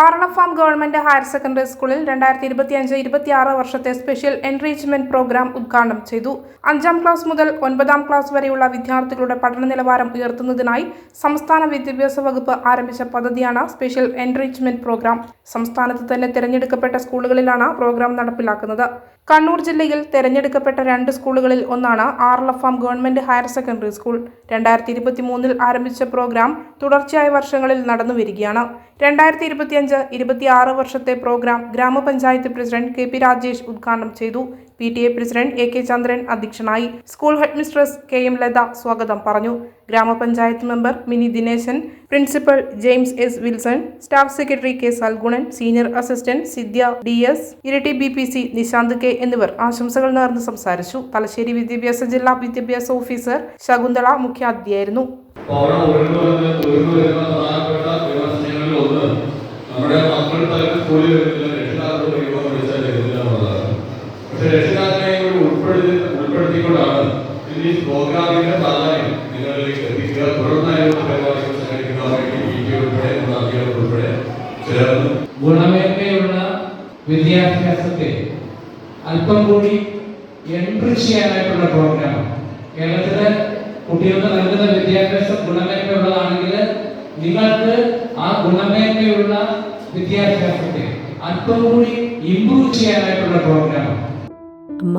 ആറളഫാം government higher secondary സ്കൂളിൽ രണ്ടായിരത്തി ഇരുപത്തിയഞ്ച് ഇരുപത്തിയാറ് വർഷത്തെ സ്പെഷ്യൽ എൻറിച്ച്മെന്റ് പ്രോഗ്രാം ഉദ്ഘാടനം ചെയ്തു. അഞ്ചാം ക്ലാസ് മുതൽ ഒൻപതാം ക്ലാസ് വരെയുള്ള വിദ്യാർത്ഥികളുടെ പഠന നിലവാരം ഉയർത്തുന്നതിനായി സംസ്ഥാന വിദ്യാഭ്യാസ വകുപ്പ് ആരംഭിച്ച പദ്ധതിയാണ് സ്പെഷ്യൽ എൻറിച്ച്മെന്റ് പ്രോഗ്രാം. സംസ്ഥാനത്ത് തന്നെ തിരഞ്ഞെടുക്കപ്പെട്ട സ്കൂളുകളിലാണ് പ്രോഗ്രാം നടപ്പിലാക്കുന്നത്. കണ്ണൂർ ജില്ലയിൽ തെരഞ്ഞെടുക്കപ്പെട്ട രണ്ട് സ്കൂളുകളിൽ ഒന്നാണ് ആർലഫാം ഗവൺമെന്റ് ഹയർ സെക്കൻഡറി സ്കൂൾ. രണ്ടായിരത്തി ഇരുപത്തി മൂന്നിൽ ആരംഭിച്ച പ്രോഗ്രാം തുടർച്ചയായ വർഷങ്ങളിൽ നടന്നു വരികയാണ്. രണ്ടായിരത്തി ഇരുപത്തിയഞ്ച് ഇരുപത്തിയാറ് വർഷത്തെ പ്രോഗ്രാം ഗ്രാമപഞ്ചായത്ത് പ്രസിഡന്റ് കെ പി രാജേഷ് ഉദ്ഘാടനം ചെയ്തു. P T A president A K Chandran അധ്യക്ഷനായി school headmistress K M Latha സ്വാഗതം പറഞ്ഞു. Grama panchayat member Mini Dineshan principal James S Wilson staff secretary K Salgunan senior assistant Sidya D S ഇരട്ടി B P C Nishanth K എന്നിവർ ആശംസകൾ നേർന്ന് സംസാരിച്ചു. തലശ്ശേരി വിദ്യാഭ്യാസ ജില്ലാ വിദ്യാഭ്യാസ ഓഫീസർ ശകുന്തള മുഖ്യാതിഥിയായിരുന്നു. നമ്മുടെ മക്കൾ സ്കൂളിൽ ഈ പ്രോഗ്രാമിന്റെ പ്രാധാന്യം നിങ്ങളിലേക്ക് എത്തിക്കുക തുടർന്നായുള്ള പരിപാടികൾ സംഘടിപ്പിക്കാൻ വേണ്ടി പി ടി ഉൾപ്പെടെ ചേർന്ന്. ഗുണമേന്മയുള്ള വിദ്യാഭ്യാസത്തെ അല്പം കൂടി എൻട്രി ചെയ്യാനായിട്ടുള്ള പ്രോഗ്രാം കേരളത്തിലെ കുട്ടികൾക്ക് നൽകുന്ന വിദ്യാഭ്യാസം ഗുണമേന്മയുള്ളതാണെങ്കിൽ നിങ്ങൾക്ക് ആ ഗുണമേന്മയുള്ള വിദ്യാഭ്യാസത്തെ അല്പം കൂടി ഇംപ്രൂവ് ചെയ്യാനായിട്ടുള്ള പ്രോഗ്രാം അമ്മ